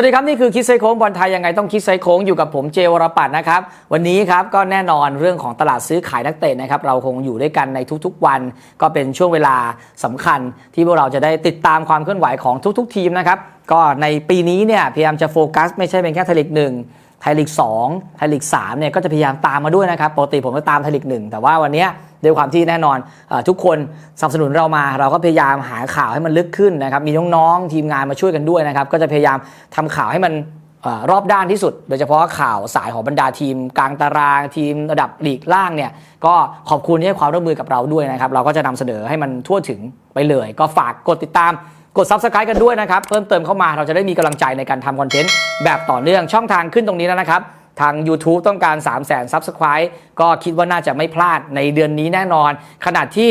วัสดีครับ นี่คือคิดไซโค้งบอลไทยยังไงต้องคิดไซโค้งอยู่กับผมเจวรปัตนะครับ วันนี้ครับก็แน่นอนเรื่องของตลาดซื้อขายนักเตะนะครับ เราคงอยู่ด้วยกันในทุกๆวัน ก็เป็นช่วงเวลาสำคัญ ที่พวกเราจะได้ติดตามความเคลื่อนไหวของทุกๆ ทีมนะครับ ก็ในปีนี้เนี่ยพยายามจะโฟกัส ไม่ใช่เป็นแค่ไทยลีกหนึ่ง ไทยลีก2ไทยลีก3เนี่ยก็จะพยายามตามมาด้วยนะครับปกติผมก็ตามไทยลีกหนึ่งแต่ว่าวันนี้ด้วยความที่แน่นอนอทุกคนสนับสนุนเรามา เราก็พยายามหาข่าวให้มันลึกขึ้นนะครับมีน้องๆทีมงานมาช่วยกันด้วยนะครับก็จะพยายามทำข่าวให้มันอรอบด้านที่สุด โดยเฉพาะข่าวสายของบรรดาทีม กลางตารางทีมระดับลีกล่างเนี่ยก็ขอบคุณที่ให้ความร่วมมือกับเราด้วยนะครับเราก็จะนำเสนอให้มันทั่วถึงไปเลย ก็ฝากกดติดตาม กด Subscribe กันด้วยนะครับ เพิ่มเติมเข้ามาเราจะได้มีกำลังใจในการทำคอนเทนต์แบบต่อเนื่องช่องทางขึ้นตรงนี้แล้วนะครับ ทาง YouTube ต้องการ 3 0 0 0 0 0 Subscribe ก็คิดว่าน่าจะไม่พลาดในเดือนนี้แน่นอนขณะที่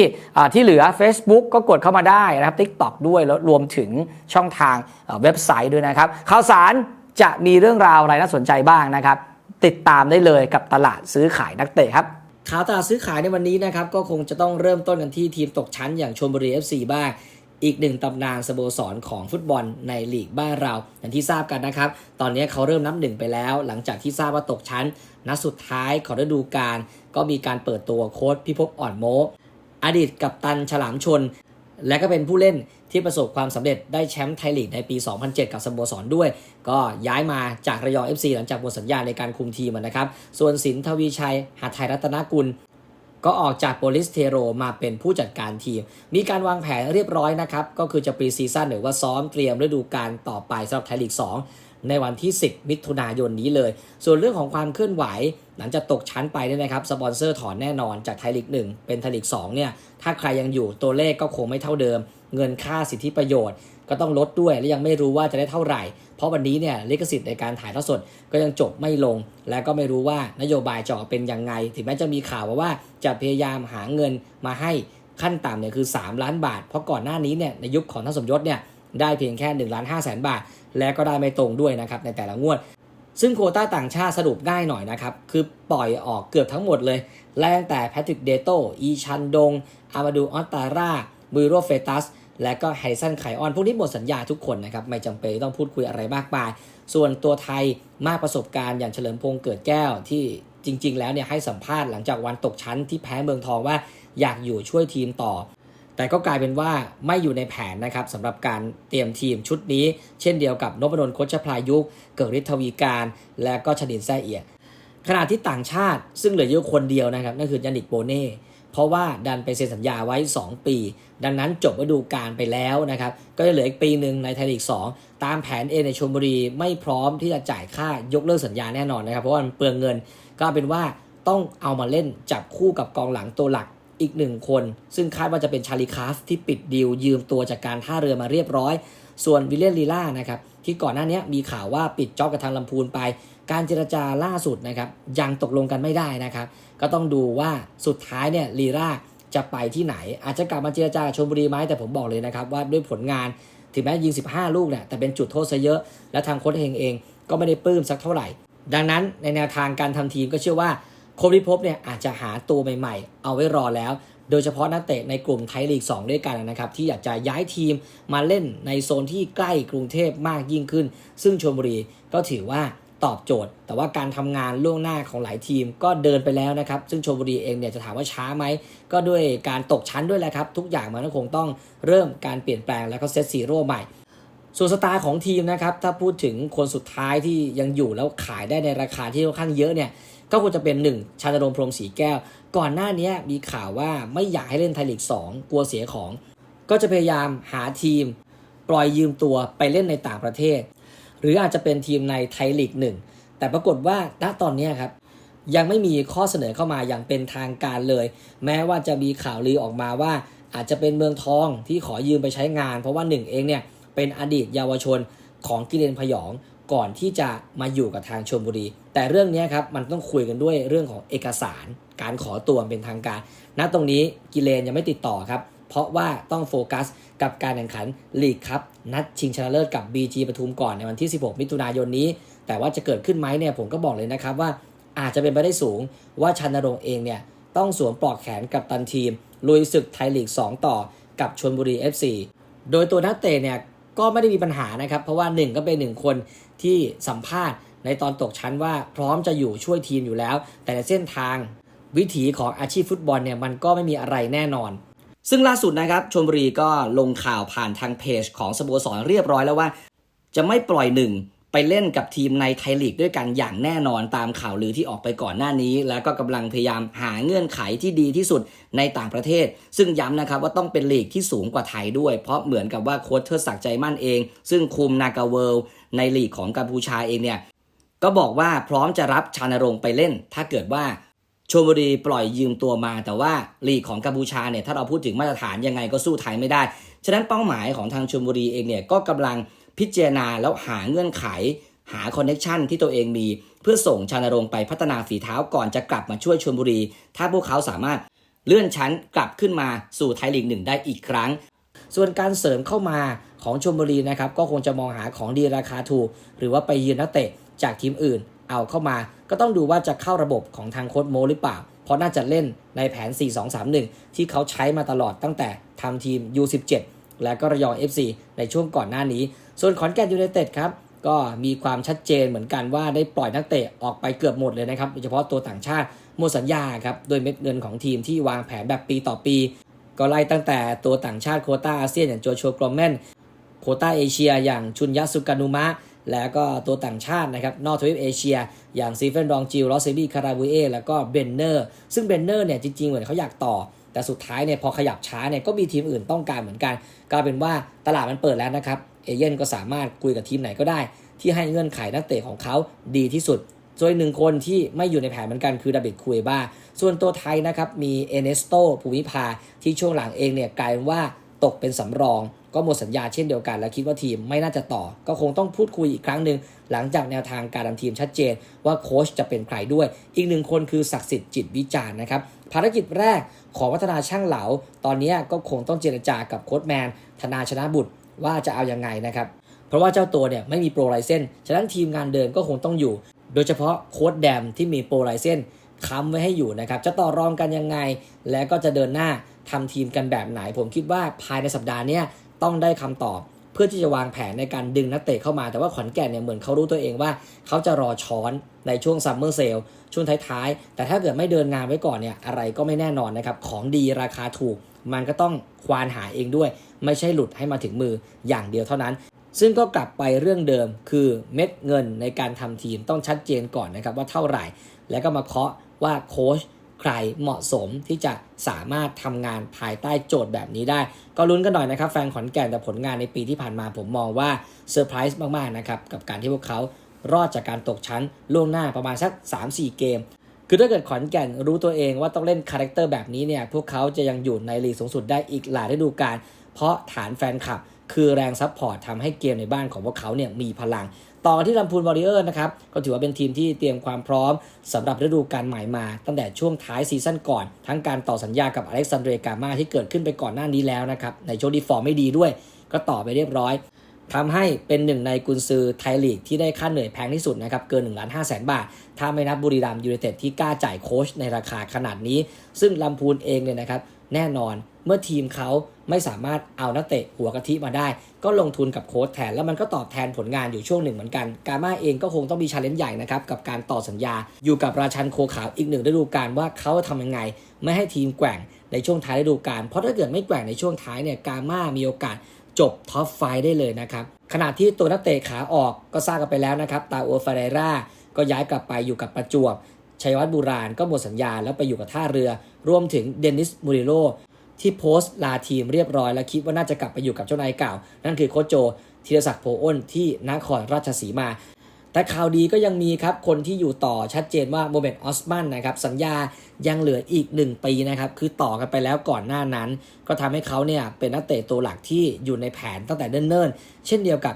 ที่เหลือ Facebook ก็กดเข้ามาได้นะครับ TikTok ด้วยแล้วรวมถึงช่องทางเอ่อเว็บไซต์ด้วยนะครับข่าวสารจะมีเรื่องราวอะไรน่าสนใจบ้างนะครับ ติดตามได้เลยกับตลาดซื้อขายนักเตะครับข่าวตลาดซื้อขายในวันนี้นะครับก็คงจะต้องเริ่มต้นกันที่ทีมตกชั้นอย่างชลบุรี FC บ้าง อีกหนึ่งตำนานสโมสรของฟุตบอลในลีกบ้านเรา อย่างที่ทราบกันนะครับ ตอนนี้เขาเริ่มนับหนึ่งไปแล้ว หลังจากที่ทราบว่าตกชั้น นัดสุดท้ายของฤดูกาลก็มีการเปิดตัวโค้ชพิภพอ่อนโมอดีตกัปตันฉลามชน และก็เป็นผู้เล่นที่ประสบความสำเร็จได้แชมป์ไทยลีกในปี 2007 กับสโมสรด้วย ก็ย้ายมาจากระยอง FC หลังจากหมดสัญญาในการคุมทีมนะครับ ส่วนสินทวีชัยหาไทยรัตนกุล ก็ออกจากโปลิสเทโรมาเป็นผู้จัดการทีม มีการวางแผนเรียบร้อยนะครับ ก็คือจะปรีซีซั่นหรือว่าซ้อมเตรียมฤดูกาลต่อไปสำหรับไทยลีก 2 ในวันที่ 10 มิถุนายนนี้เลย ส่วนเรื่องของความเคลื่อนไหว หลังจากตกชั้นไปเนี่ยนะครับ สปอนเซอร์ถอนแน่นอนจากไทยลีก 1 เป็นไทยลีก 2 เนี่ย ถ้าใครยังอยู่ตัวเลขก็คงไม่เท่าเดิม เงินค่าสิทธิประโยชน์ ก็ต้องลดด้วยและยังไม่รู้ว่าจะได้เท่าไหร่ เพราะวันนี้เนี่ยลิขสิทธิ์ในการถ่ายทอดสดก็ยังจบไม่ลง และก็ไม่รู้ว่านโยบายจะออกเป็นยังไง ถึงแม้จะมีข่าวมาว่าจะพยายามหาเงินมาให้ขั้นต่ำเนี่ยคือ 3 ล้านบาท เพราะก่อนหน้านี้เนี่ยในยุคของท่านสมยศเนี่ยได้เพียงแค่1ล้าน5แสนบาท และก็ได้ไม่ตรงด้วยนะครับในแต่ละงวด ซึ่งโคต้าต่างชาติสรุปง่ายหน่อยนะครับ คือปล่อยออกเกือบทั้งหมดเลยแรงแต่แพทริกเดโตอีชันดงอามาดูออตตาร่าบูโรเฟตัส และก็แฮริสันไคออน พวกนี้หมดสัญญาทุกคนนะครับ ไม่จำเป็นต้องพูดคุยอะไรมากมาย ส่วนตัวไทยมากประสบการณ์อย่างเฉลิมพงษ์เกิดแก้วที่จริง ๆ แล้วเนี่ยให้สัมภาษณ์หลังจากวันตกชั้นที่แพ้เมืองทองว่าอยากอยู่ช่วยทีมต่อ แต่ก็กลายเป็นว่าไม่อยู่ในแผนนะครับสำหรับการเตรียมทีมชุดนี้ เช่นเดียวกับนพดลโคชพลายุกเกิดฤทธวีการ และก็ชดินแซ่เอียขณะที่ต่างชาติซึ่งเหลืออยู่คนเดียวนะครับนั่นคือยันิกโบเน่ เพราะว่าดันไปเซ็นสัญญาไว้ 2 ปี ดังนั้นจบฤดูกาลไปแล้วนะครับ ก็จะเหลืออีกปีหนึ่งในไทยลีก2ตามแผนเอในชลบุรีไม่พร้อมที่จะจ่ายค่ายกเลิกสัญญาแน่นอนนะครับ เพราะว่ามันเปลืองเงิน ก็เป็นว่าต้องเอามาเล่นจับคู่กับกองหลังตัวหลักอีกหนึ่งคน ซึ่งคาดว่าจะเป็นชาลีคาฟที่ปิดดีลยืมตัวจากการท่าเรือมาเรียบร้อย ส่วนวิลเลียนลีล่านะครับ ที่ก่อนหน้านี้มีข่าวว่าปิดจ็อบกับทางลำพูนไป การเจรจาล่าสุดนะครับยังตกลงกันไม่ได้นะครับ ก็ต้องดูว่าสุดท้ายเนี่ยลีล่าจะไปที่ไหน อาจจะกลับมาเจรจากับชลบุรีไหมแต่ผมบอกเลยนะครับว่าด้วยผลงานถึงแม้ยิง 15 ลูกเนี่ยแต่เป็นจุดโทษซะเยอะ และทางโค้ชเฮงเองก็ไม่ได้ปลื้มสักเท่าไหร่ ดังนั้นในแนวทางการทำทีมก็เชื่อว่าโคชพิภพเนี่ยอาจจะหาตัวใหม่ ๆ เอาไว้รอแล้ว โดยเฉพาะนักเตะในกลุ่มไทยลีก 2 ด้วยกันนะครับ ที่อยากจะย้ายทีมมาเล่นในโซนที่ใกล้กรุงเทพมากยิ่งขึ้น ซึ่งชลบุรีก็ถือว่าตอบโจทย์ แต่ว่าการทำงานล่วงหน้าของหลายทีมก็เดินไปแล้วนะครับ ซึ่งชลบุรีเองเนี่ยจะถามว่าช้าไหม ก็ด้วยการตกชั้นด้วยแหละครับ ทุกอย่างมันก็คงต้องเริ่มการเปลี่ยนแปลงแล้วก็เซตซีโร่ใหม่ส่วนสไตล์ของทีมนะครับ ถ้าพูดถึงคนสุดท้ายที่ยังอยู่แล้วขายได้ในราคาที่ค่อนข้างเยอะเนี่ย ก็ควรจะเป็น 1ชาญรงพรมศรีแก้ว ก่อนหน้านี้มีข่าวว่าไม่อยากให้เล่นไทยลีก 2 กลัวเสียของ ก็จะพยายามหาทีม ปล่อยยืมตัวไปเล่นในต่างประเทศ หรืออาจจะเป็นทีมในไทยลีก 1 แต่ปรากฏว่าณตอนนี้ครับยังไม่มีข้อเสนอเข้ามาอย่างเป็นทางการเลย แม้ว่าจะมีข่าวลือออกมาว่า อาจจะเป็นเมืองทองที่ขอยืมไปใช้งาน เพราะว่าหนึ่งเองเนี่ยเป็นอดีตเยาวชนของกิเลนพยองก่อนที่จะมาอยู่กับทางชลบุรี แต่เรื่องนี้ครับมันต้องคุยกันด้วยเรื่องของเอกสาร การขอตัวเป็นทางการ ณ ตรงนี้กิเลนยังไม่ติดต่อครับ เพราะว่าต้องโฟกัสกับการแข่งขันลีกครับ นัดชิงชนะเลิศกับ BG ปทุมก่อนในวันที่ 16 มิถุนายนนี้ แต่ว่าจะเกิดขึ้นไหมเนี่ยผมก็บอกเลยนะครับว่าอาจจะเป็นไปได้สูงว่าชันนรงค์เองเนี่ยต้องสวมปลอกแขนกับตันทีม ลุยศึกไทยลีก 2 ต่อกับชนบุรี FC โดยตัวนักเตะเนี่ยก็ไม่ได้มีปัญหานะครับ เพราะว่า 1 ก็เป็น 1 คนที่สัมภาษณ์ในตอนตกชั้นว่าพร้อมจะอยู่ช่วยทีมอยู่แล้ว แต่ในเส้นทาง วิถีของอาชีพฟุตบอลเนี่ยมันก็ไม่มีอะไรแน่นอน ซึ่งล่าสุดนะครับชลบุรีก็ลงข่าวผ่านทางเพจของสโมสรเรียบร้อยแล้วว่า จะไม่ปล่อยหนึ่งไปเล่นกับทีมในไทยลีกด้วยกันอย่างแน่นอนตามข่าวลือที่ออกไปก่อนหน้านี้ แล้วก็กำลังพยายามหาเงื่อนไขที่ดีที่สุดในต่างประเทศ ซึ่งย้ำนะครับว่าต้องเป็นลีกที่สูงกว่าไทยด้วย เพราะเหมือนกับว่าโค้ชเทิดศักดิ์ใจมั่นเอง ซึ่งคุมนากาเวิลในลีกของกัมพูชาเองเนี่ยก็บอกว่าพร้อมจะรับชานรงค์ไปเล่น ถ้าเกิดว่า ชลบุรีปล่อยยืมตัวมา แต่ว่าลีกของกัมพูชาเนี่ยถ้าเราพูดถึงมาตรฐานยังไงก็สู้ไทยไม่ได้ ฉะนั้นเป้าหมายของทางชลบุรีเองเนี่ยก็กำลังพิจารณาแล้วหาเงื่อนไข หาคอนเน็ชันที่ตัวเองมี เพื่อส่งชานรงค์ไปพัฒนาฝีเท้าก่อนจะกลับมาช่วยชลบุรี ถ้าพวกเขาสามารถเลื่อนชั้นกลับขึ้นมาสู่ไทยลีกหนึ่งได้อีกครั้ง ส่วนการเสริมเข้ามาของชมบุรีนะครับก็คงจะมองหาของดีราคาถูก หรือว่าไปยืนนักเตะจากทีมอื่น เอาเข้ามา ก็ต้องดูว่าจะเข้าระบบของทางโค้ชโมหรือเปล่า เพราะน่าจะเล่นในแผน 4-2-3-1 ที่เขาใช้มาตลอดตั้งแต่ทำทีม U17 และก็ระยอง FC ในช่วงก่อนหน้านี้ ส่วนขอนแก่นยูไนเต็ดครับก็มีความชัดเจนเหมือนกันว่าได้ปล่อยนักเตะออกไปเกือบหมดเลยนะครับโดยเฉพาะตัวต่างชาติหมดสัญญาครับโดยเม็ดเงินของทีมที่วางแผนแบบปีต่อปี ก็ไล่ตั้งแต่ตัวต่างชาติโคต้าอาเซียนอย่างโจชัวกรอมแมนโคต้าเอเชียอย่างชุนยะสุกานุมะ แล้วก็ตัวต่างชาตินะครับนอกทวีปเอเชีย อย่างซีเฟนรองจิลลอสเซบีคาราบูเอแล้วก็เบนเนอร์ซึ่งเบนเนอร์เนี่ยจริงๆเหมือนเขาอยากต่อ แต่สุดท้ายเนี่ยพอขยับช้าเนี่ยก็มีทีมอื่นต้องการเหมือนกันกลายเป็นว่าตลาดมันเปิดแล้วนะครับเอเย่นก็สามารถคุยกับทีมไหนก็ได้ ที่ให้เงื่อนไขนักเตะของเขาดีที่สุดส่วนหนึ่งคนที่ไม่อยู่ในแผนเหมือนกันคือดาบิดคุยบ้า ส่วนตัวไทยนะครับมีเอเนสโตภูมิภาที่ช่วงหลังเองเนี่ยกลายเป็นว่าตกเป็นสำรอง ก็หมดสัญญาเช่นเดียวกัน และคิดว่าทีมไม่น่าจะต่อ ก็คงต้องพูดคุยอีกครั้งหนึ่งหลังจากแนวทางการทำทีมชัดเจน ว่าโค้ชจะเป็นใครด้วย อีกหนึ่งคนคือศักดิ์สิทธิ์จิตวิจารณ์นะครับภารกิจแรกของวัฒนาช่างเหลา ตอนนี้ก็คงต้องเจรจากับโค้ชแมน ธนาชนะบุตรว่าจะเอายังไงนะครับเพราะว่าเจ้าตัวเนี่ยไม่มีโปรไลเซนฉะนั้นทีมงานเดิมก็คงต้องอยู่ โดยเฉพาะโค้ดแดมที่มีโปรไลเซนค้ำไว้ให้อยู่นะครับ จะต่อรองกันยังไง และก็จะเดินหน้าทำทีมกันแบบไหน ผมคิดว่าภายในสัปดาห์นี้ ต้องได้คำตอบเพื่อที่จะวางแผนในการดึงนักเตะเข้ามา แต่ว่าขอนแก่นเนี่ยเหมือนเขารู้ตัวเองว่า เขาจะรอช้อนในช่วงซัมเมอร์เซลช่วงท้ายๆ แต่ถ้าเกิดไม่เดินงานไว้ก่อนเนี่ยอะไรก็ไม่แน่นอนนะครับ ของดีราคาถูก มันก็ต้องควานหาเองด้วย ไม่ใช่หลุดให้มาถึงมืออย่างเดียวเท่านั้นซึ่งก็กลับไปเรื่องเดิมคือเม็ดเงินในการทำทีมต้องชัดเจนก่อนนะครับว่าเท่าไหร่ แล้วก็มาเคาะว่าโค้ช ใครเหมาะสมที่จะสามารถทำงานภายใต้โจทย์แบบนี้ได้ ก็ลุ้นกันหน่อยนะครับ แฟนขอนแก่นแต่ผลงานในปีที่ผ่านมาผมมองว่าเซอร์ไพรส์มากๆนะครับกับการที่พวกเขารอดจากการตกชั้นล่วงหน้าประมาณสัก 3-4 เกม คือถ้าเกิดขอนแก่นรู้ตัวเองว่าต้องเล่นคาแรคเตอร์แบบนี้เนี่ยพวกเขาจะยังอยู่ในลีกสูงสุดได้อีกหลายฤดูกาลเพราะฐานแฟนคลับคือแรงซัพพอร์ตทำให้เกมในบ้านของพวกเขาเนี่ยมีพลัง ต่อนที่ลำพูนวอริเออร์นะครับก็ถือว่าเป็นทีมที่เตรียมความพร้อมสำหรับฤดูกาลใหม่มา ตั้งแต่ช่วงท้ายซีซั่นก่อน ทั้งการต่อสัญญากับอเล็กซานเดรกามาที่เกิดขึ้นไปก่อนหน้านี้แล้วนะครับในช่วงที่ฟอร์มไม่ดีด้วย ก็ต่อไปเรียบร้อยทำให้เป็นหนึ่งในกุนซือไทยลีกที่ได้ค่าเหนื่อยแพงที่สุดนะครับเกิน1ล้าน5แสนบาท ถ้าไม่นับบุรีรัมย์ยูไนเต็ดที่กล้าจ่ายโค้ชในราคาขนาดนี้ ซึ่งลำพูนเองเนี่ยนะครับแน่นอนเมื่อทีมเขาไม่สามารถเอานักเตะหัวกะทิมาได้ ก็ลงทุนกับโค้ชแทน แล้วมันก็ตอบแทนผลงานอยู่ช่วงหนึ่งเหมือนกัน กาม่าเองก็คงต้องมีชาเลนจ์ใหญ่นะครับกับการต่อสัญญาอยู่กับราชันโคขาวอีกหนึ่งฤดูกาลว่าเขาทำยังไง ไม่ให้ทีมแกว่งในช่วงท้ายฤดูกาลเพราะถ้าเกิดไม่แกว่งในช่วงท้ายเนี่ยกาม่ามีโอกาสจบท็อปไฟได้เลยนะครับขณะที่ตัวนักเตะขาออกก็ทราบกันไปแล้วนะครับตาโอฟาเรราก็ย้ายกลับไปอยู่กับประจวบชัยวัฒน์บุราณก็หมดสัญญาแล้วไปอยู่กับท่าเรือ รวมถึงเดนิสมูริโล ที่โพสต์ลาทีมเรียบร้อยและคิดว่าน่าจะกลับไปอยู่กับเจ้านายเก่า นั่นคือโคชโจธีรศักดิ์โพอ้นที่นครราชสีมา แต่ข่าวดีก็ยังมีครับ คนที่อยู่ต่อชัดเจนว่าโมเมนต์ออสมันนะครับ สัญญายังเหลืออีก 1 ปีนะครับ คือต่อกันไปแล้วก่อนหน้านั้น ก็ทำให้เขาเนี่ยเป็นนักเตะตัวหลักที่อยู่ในแผนตั้งแต่เนิ่นๆ เช่นเดียวกับ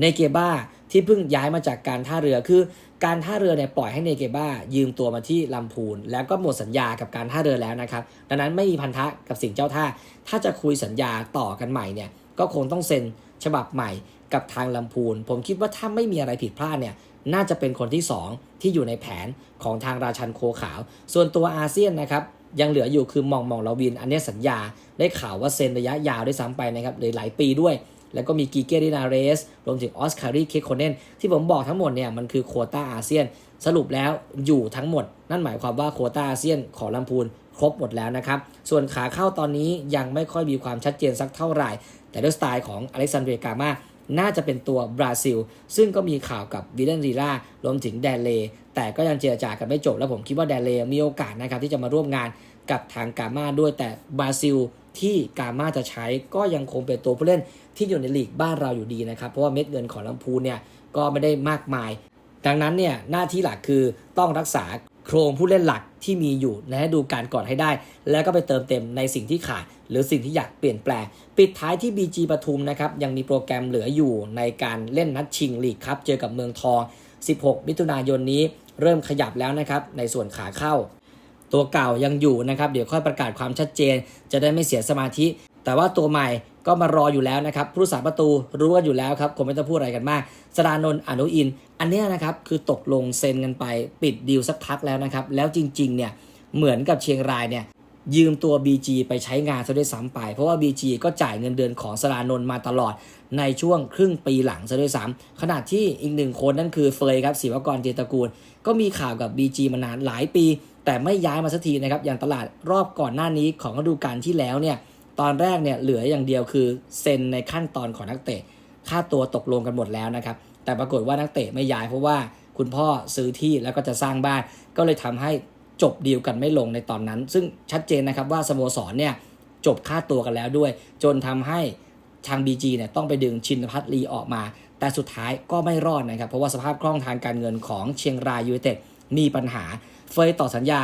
เนเกบ้าที่เพิ่งย้ายมาจากการท่าเรือคือ การท่าเรือเนี่ยปล่อยให้เนเกบ้ายืมตัวมาที่ลำพูน แล้วก็หมดสัญญากับการท่าเรือแล้วนะครับ ดังนั้นไม่มีพันธะกับสิ่งเจ้าท่า ถ้าจะคุยสัญญาต่อกันใหม่เนี่ยก็คงต้องเซ็นฉบับใหม่กับทางลำพูน ผมคิดว่าถ้าไม่มีอะไรผิดพลาดเนี่ยน่าจะเป็นคนที่ 2 ที่อยู่ในแผนของทางราชันโคขาว ส่วนตัวอาเซียนนะครับยังเหลืออยู่คือมองมองลาวิน อันเนี้ยสัญญาได้ข่าวว่าเซ็นระยะยาวได้วยซ้ำไปนะครับเลยหลายปีด้วย แล้วก็มีกีเกดินาเรส รวมถึงออสคารีเคคโคเนนที่ผมบอกทั้งหมดเนี่ยมันคือโควต้าอาเซียน สรุปแล้วอยู่ทั้งหมด นั่นหมายความว่าโควต้าอาเซียนของลำพูนครบหมดแล้วนะครับ ส่วนขาเข้าตอนนี้ยังไม่ค่อยมีความชัดเจนสักเท่าไหร่ แต่ด้วยสไตล์ของอเล็กซานเดรกามาน่าจะเป็นตัวบราซิล ซึ่งก็มีข่าวกับวิลเลนรีล่ารวมถึงแดนเล แต่ก็ยังเจรจากันไม่จบ แล้วผมคิดว่าแดนเลมีโอกาสนะครับที่จะมาร่วมงานกับทางกามาด้วยแต่บราซิลที่กามาจะใช้ก็ยังคงเป็นตัวผู้เล่น ที่อยู่ในลีกบ้านเราอยู่ดีนะครับ เพราะว่าเม็ดเงินของลำพูนเนี่ยก็ไม่ได้มากมาย ดังนั้นเนี่ยหน้าที่หลักคือต้องรักษาโครงผู้เล่นหลักที่มีอยู่ในฤดูกาลก่อนให้ได้ แล้วก็ไปเติมเต็มในสิ่งที่ขาด หรือสิ่งที่อยากเปลี่ยนแปลง ปิดท้ายที่ BG ปทุมนะครับยังมีโปรแกรมเหลืออยู่ในการเล่นนัดชิงลีกครับเจอกับเมืองทอง 16 มิถุนายนนี้เริ่มขยับแล้วนะครับในส่วนขาเข้า ตัวเก่ายังอยู่นะครับเดี๋ยวค่อยประกาศความชัดเจน จะได้ไม่เสียสมาธิ แต่ว่าตัวใหม่ ก็มารออยู่แล้วนะครับผู้รักษาประตูรู้กันอยู่แล้วครับคงไม่ต้องพูดอะไรกันมากสรานนท์อนุอิน อันนี้นะครับคือตกลงเซ็นกันไปปิดดีลสักพักแล้วนะครับ แล้วจริงๆเนี่ยเหมือนกับเชียงรายเนี่ยยืมตัว BG ไปใช้งานซะด้วยซ้ำไป เพราะว่า BG ก็จ่ายเงินเดือนของสรานนท์มาตลอดในช่วงครึ่งปีหลังซะด้วยซ้ำขณะที่อีกหนึ่งคนนั่นคือเฟยครับศิวกรเจตระกูล ก็มีข่าวกับ BG มานานหลายปี แต่ไม่ย้ายมาสักทีนะครับอย่างตลาดรอบก่อนหน้านี้ของฤดูกาลที่แล้วเนี่ย ตอนแรกเนี่ยเหลืออย่างเดียวคือเซ็นในขั้นตอนของนักเตะ ค่าตัวตกลงกันหมดแล้วนะครับ แต่ปรากฏว่านักเตะไม่ย้ายเพราะว่าคุณพ่อซื้อที่แล้วก็จะสร้างบ้าน ก็เลยทำให้จบดีลกันไม่ลงในตอนนั้น ซึ่งชัดเจนนะครับว่าสโมสรเนี่ยจบค่าตัวกันแล้วด้วย จนทำให้ทาง BG เนี่ยต้องไปดึงชินพัฒลีออกมา แต่สุดท้ายก็ไม่รอดนะครับ เพราะว่าสภาพคล่องทางการเงินของเชียงรายยูไนเต็ดมีปัญหา เฟยต่อสัญญา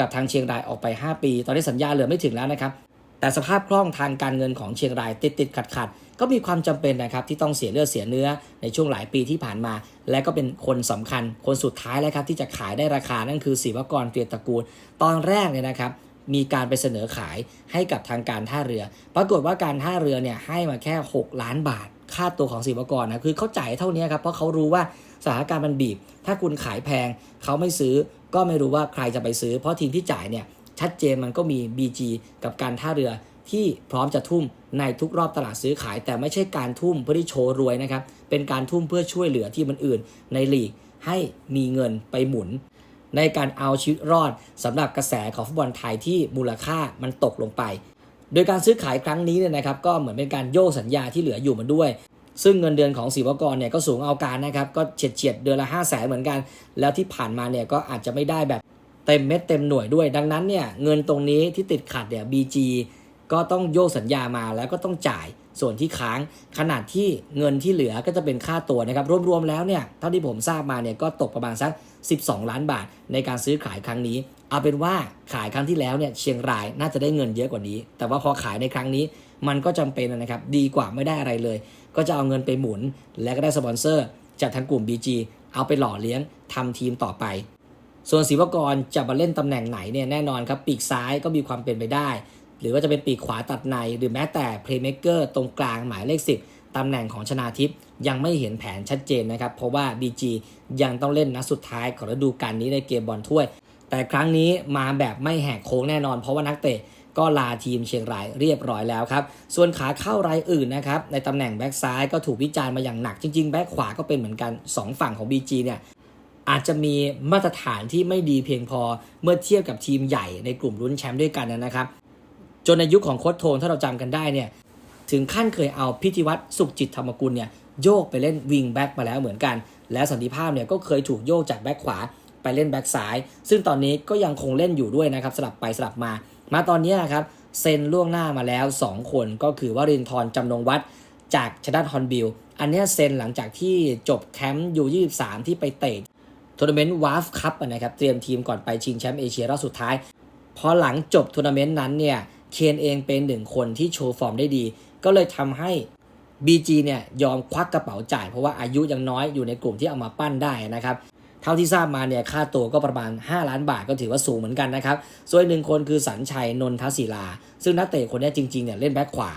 กับทางเชียงรายออกไป 5 ปี ตอนนี้สัญญาเหลือไม่ถึงแล้วนะครับ แต่สภาพคล่องทางการเงินของเชียงรายติดติดขัดขัดก็มีความจำเป็นนะครับที่ต้องเสียเลือดเสียเนื้อในช่วงหลายปีที่ผ่านมา และก็เป็นคนสำคัญ คนสุดท้ายแล้วครับที่จะขายได้ราคานั่นคือศิวกรเตียรตระกูล ตอนแรกเนี่ยนะครับมีการไปเสนอขายให้กับทางการท่าเรือ ปรากฏว่าการท่าเรือเนี่ยให้มาแค่ 6 ล้านบาท ค่าตัวของศิวกรนะคือเขาจ่ายเท่านี้ครับเพราะเขารู้ว่าสถานการณ์มันบีบ ถ้าคุณขายแพงเขาไม่ซื้อก็ไม่รู้ว่าใครจะไปซื้อ เพราะทีมที่จ่ายเนี่ย ชัดเจนมันก็มี BG กับการท่าเรือที่พร้อมจะทุ่มในทุกรอบตลาดซื้อขาย แต่ไม่ใช่การทุ่มเพื่อที่โชว์รวยนะครับเป็นการทุ่มเพื่อช่วยเหลือที่มันอื่นในลีกให้มีเงินไปหมุน ในการเอาชีวิตรอดสำหรับกระแสของฟุตบอลไทยที่มูลค่ามันตกลงไป โดยการซื้อขายครั้งนี้เนี่ยนะครับก็เหมือนเป็นการโยกสัญญาที่เหลืออยู่มาด้วยซึ่งเงินเดือนของศิวกรเนี่ยก็สูงเอาการนะครับ ก็เฉียดเฉียดเดือนละ 5 0 0แสนเหมือนกัน แล้วที่ผ่านมาเนี่ยก็อาจจะไม่ได้แบบ เต็มเม็ดเต็มหน่วยด้วย ดังนั้นเนี่ยเงินตรงนี้ที่ติดขัดเนี่ย BG ก็ต้องโยกสัญญามาแล้วก็ต้องจ่ายส่วนที่ค้าง ขนาดที่เงินที่เหลือก็จะเป็นค่าตัวนะครับ รวมๆแล้วเนี่ยเท่าที่ผมทราบมาเนี่ยก็ตกประมาณสัก 12 ล้านบาท ในการซื้อขายครั้งนี้ เอาเป็นว่าขายครั้งที่แล้วเนี่ยเชียงรายน่าจะได้เงินเยอะกว่านี้ แต่ว่าพอขายในครั้งนี้มันก็จำเป็นนะครับดีกว่าไม่ได้อะไรเลย ก็จะเอาเงินไปหมุน และก็ได้สปอนเซอร์จากทางกลุ่ม BG เอาไปหล่อเลี้ยงทำทีมต่อไป ส่วนศิวกรจะมาเล่นตำแหน่งไหนเนี่ยแน่นอนครับ ปีกซ้ายก็มีความเป็นไปได้ หรือว่าจะเป็นปีกขวาตัดใน หรือแม้แต่เพลย์เม k เกอร์ตรงกลางหมายเลข 10 ตำแหน่งของชนาทิพย์ยังไม่เห็นแผนชัดเจนนะครับ เพราะว่า BG ยังต้องเล่นนัดสุดท้ายของฤดูกาลนี้ในเกมบอลถ้วย แต่ครั้งนี้มาแบบไม่แหกโค้งแน่นอน เพราะว่านักเตะก็ลาทีมเชียงรายเรียบร้อยแล้วครับ ส่วนขาเข้ารายอื่นนะครับในตำแหน่งแบ็กซ้ายก็ถูกวิจารณ์มาอย่างหนัก จริงๆ แบ็กขวาก็เป็นเหมือนกัน 2 ฝั่งของ BG เนี่ย อาจจะมีมาตรฐานที่ไม่ดีเพียงพอเมื่อเทียบกับทีมใหญ่ในกลุ่มลุ้นแชมป์ด้วยกันนะครับ จนในยุคของโค้ชโทนถ้าเราจำกันได้เนี่ยถึงขั้นเคยเอาพิธีวัตรสุขจิตธรรมกุลเนี่ยโยกไปเล่นวิงแบ็กมาแล้วเหมือนกัน และสันติภาพเนี่ยก็เคยถูกโยกจากแบ็กขวาไปเล่นแบ็กซ้าย ซึ่งตอนนี้ก็ยังคงเล่นอยู่ด้วยนะครับ สลับไปสลับมา มาตอนนี้นะครับเซ็นล่วงหน้ามาแล้ว 2 คนก็คือวรินทร์จำนงวัดจากชดัตฮอนบิล อันนี้เซ็นหลังจากที่จบแคมป์ยู23ที่ไปเตะ ทัวร์นาเมนต์วาฟคัพนะครับเตรียมทีมก่อนไปชิงแชมป์เอเชียรอบสุดท้ายพอหลังจบทัวร์นาเมนต์นั้นเนี่ยเคนเองเป็นหนึ่งคนที่โชว์ฟอร์มได้ดี ก็เลยทำให้ BG เนี่ยยอมควักกระเป๋าจ่าย เพราะว่าอายุยังน้อยอยู่ในกลุ่มที่เอามาปั้นได้นะครับเท่าที่ทราบมาเนี่ยค่าตัวก็ประมาณ 5 ล้านบาทก็ถือว่าสูงเหมือนกันนะครับ ส่วนหนึ่งคนคือสัญชัยนนทศิลา ซึ่งนักเตะคนนี้จริงๆเนี่ยเล่นแบ็คขวา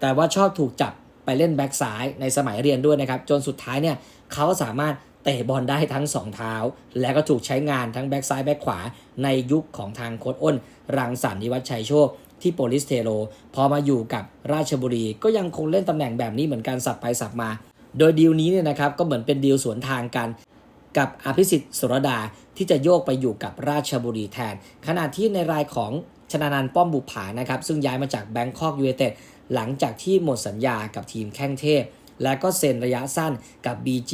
แต่ว่าชอบถูกจับไปเล่นแบ็กซ้ายในสมัยเรียนด้วยนะครับ จนสุดท้ายเนี่ยเขาสามารถ เตะบอลได้ทั้งสองเท้า และก็ถูกใช้งานทั้งแบ็กซ้ายแบ็กขวาในยุคของทางโค้ชอ้น รังสรรค์นิวัฒชัยโชคที่โปลิสเทโร พอมาอยู่กับราชบุรี ก็ยังคงเล่นตำแหน่งแบบนี้เหมือนกันสับไปสับมา โดยดีลนี้เนี่ยนะครับก็เหมือนเป็นดีลสวนทางกัน กับอภิสิทธิ์สุรดาที่จะโยกไปอยู่กับราชบุรีแทน ขณะที่ในรายของชนานันท์ป้อมบุผานะครับซึ่งย้ายมาจากแบงคอกยู i นเต็ดหลังจากที่หมดสัญญากับทีมแข้งเทพ และก็เซ็นระยะสั้นกับ BG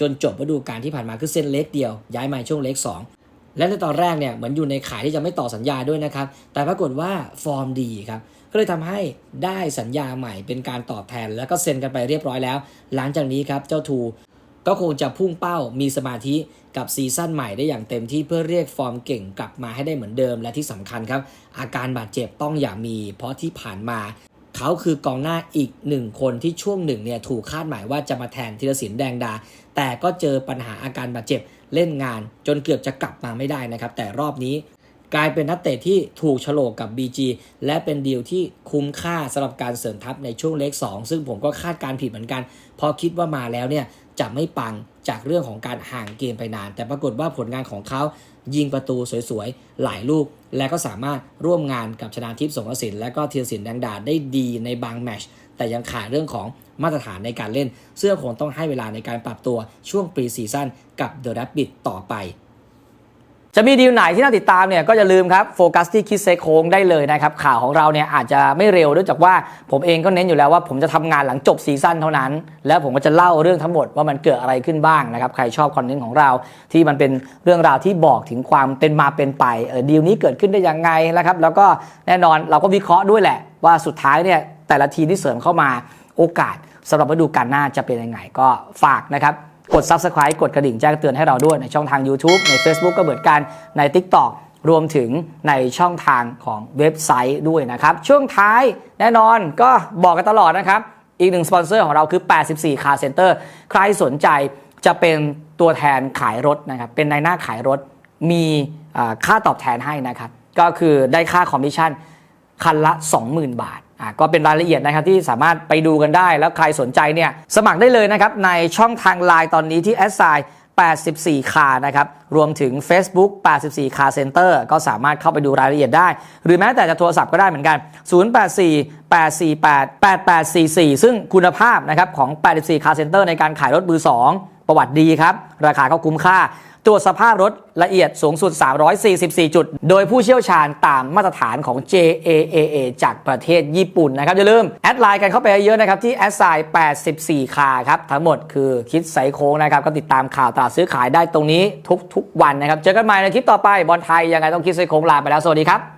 จนจบฤดูกาลที่ผ่านมาคือเซ็นเล็กเดียว ย้ายมาช่วงเล็ก 2และในตอนแรกเนี่ยเหมือนอยู่ในขายที่จะไม่ต่อสัญญาด้วยนะครับ แต่ปรากฏว่าฟอร์มดีครับ ก็เลยทำให้ได้สัญญาใหม่เป็นการตอบแทน แล้วก็เซ็นกันไปเรียบร้อยแล้ว หลังจากนี้ครับเจ้าทูก็คงจะพุ่งเป้ามีสมาธิกับซีซั่นใหม่ได้อย่างเต็มที่เพื่อเรียกฟอร์มเก่งกลับมาให้ได้เหมือนเดิม และที่สำคัญครับ อาการบาดเจ็บต้องอย่ามี เพราะที่ผ่านมา เขาคือกองหน้าอีกหนึ่งคนที่ช่วงหนึ่งเนี่ยถูกคาดหมายว่าจะมาแทนธีรศิลป์แดงดา แต่ก็เจอปัญหาอาการบาดเจ็บเล่นงาน จนเกือบจะกลับมาไม่ได้นะครับ แต่รอบนี้กลายเป็นนักเตะที่ถูกฉลกกับ BG และเป็นดีลที่คุ้มค่าสำหรับการเสริมทัพในช่วงเล็ก 2 ซึ่งผมก็คาดการผิดเหมือนกันพราะคิดว่ามาแล้วเนี่ยจะไม่ปัง จากเรื่องของการห่างเกมไปนาน แต่ปรากฏว่าผลงานของเขายิงประตูสวยๆ หลายลูก และก็สามารถร่วมงานกับชนาทิพย์สงกระสินและก็เทียรศิลป์แดงดาได้ดีในบางแมชแต่ยังขาดเรื่องของมาตรฐานในการเล่น เสื้อคงต้องให้เวลาในการปรับตัวช่วงปรีซีซั่นกับเดอะแรบบิทต่อไป จะมีดีลไหนที่น่าติดตามเนี่ยก็อย่าลืมครับโฟกัสที่คิดเซโค้งได้เลยนะครับข่าวของเราเนี่ยอาจจะไม่เร็วเนื่องจากว่าผมเองก็เน้นอยู่แล้วว่าผมจะทำงานหลังจบซีซั่นเท่านั้น แล้วผมก็จะเล่าเรื่องทั้งหมดว่ามันเกิดอะไรขึ้นบ้างนะครับใครชอบคอนเทนต์ของเราที่มันเป็นเรื่องราวที่บอกถึงความเป็นมาเป็นไปเออดีลนี้เกิดขึ้นได้ยังไงนะครับแล้วก็แน่นอนเราก็วิเคราะห์ด้วยแหละ ว่าสุดท้ายเนี่ยแต่ละทีมที่เสริมเข้ามาโอกาสสำหรับฤดูกาลหน้าจะเป็นยังไงก็ฝากนะครับ กด Subscribe กดกระดิ่งแจ้งเตือนให้เราด้วยในช่องทาง YouTube ใน Facebook ก็เหมือนกันใน TikTok รวมถึงในช่องทางของเว็บไซต์ด้วยนะครับ ช่วงท้ายแน่นอนก็บอกกันตลอดนะครับ อีกหนึ่งสปอนเซอร์ของเราคือ 84 Car Center ใครสนใจจะเป็นตัวแทนขายรถนะครับ เป็นในหน้าขายรถ มีค่าตอบแทนให้นะครับ ก็คือได้ค่าคอมมิชชั่นคันละ 20,000 บาท อะก็เป็นรายละเอียดนะครับที่สามารถไปดูกันได้ แล้วใครสนใจเนี่ยสมัครได้เลยนะครับในช่องทางไลน์ตอนนี้ที่แอดไซ84 คานะครับ รวมถึง Facebook 84 คาเซ็นเตอร์ก็สามารถเข้าไปดูรายละเอียดได้ หรือแม้แต่จะโทรศัพท์ก็ได้เหมือนกัน 084 848 8844 ซึ่งคุณภาพนะครับของ 84 คาเซ็นเตอร์ในการขายรถมือ2 ประวัติดีครับ ราคาก็คุ้มค่า ตรวจสภาพรถละเอียดสูงสุด 344 จุด โดยผู้เชี่ยวชาญตามมาตรฐานของ JAAA จากประเทศญี่ปุ่นนะครับ อย่าลืม แอดไลน์กันเข้าไปเยอะนะครับ ที่แอดไซน์84 คาครับ ทั้งหมดคือคิดไซโค้งนะครับ ก็ติดตามข่าวตลาดซื้อขายได้ตรงนี้ทุกๆวันนะครับ เจอกันใหม่ในคลิปต่อไปบอลไทยยังไงต้องคิดไซโค้งลาไปแล้วสวัสดีครับ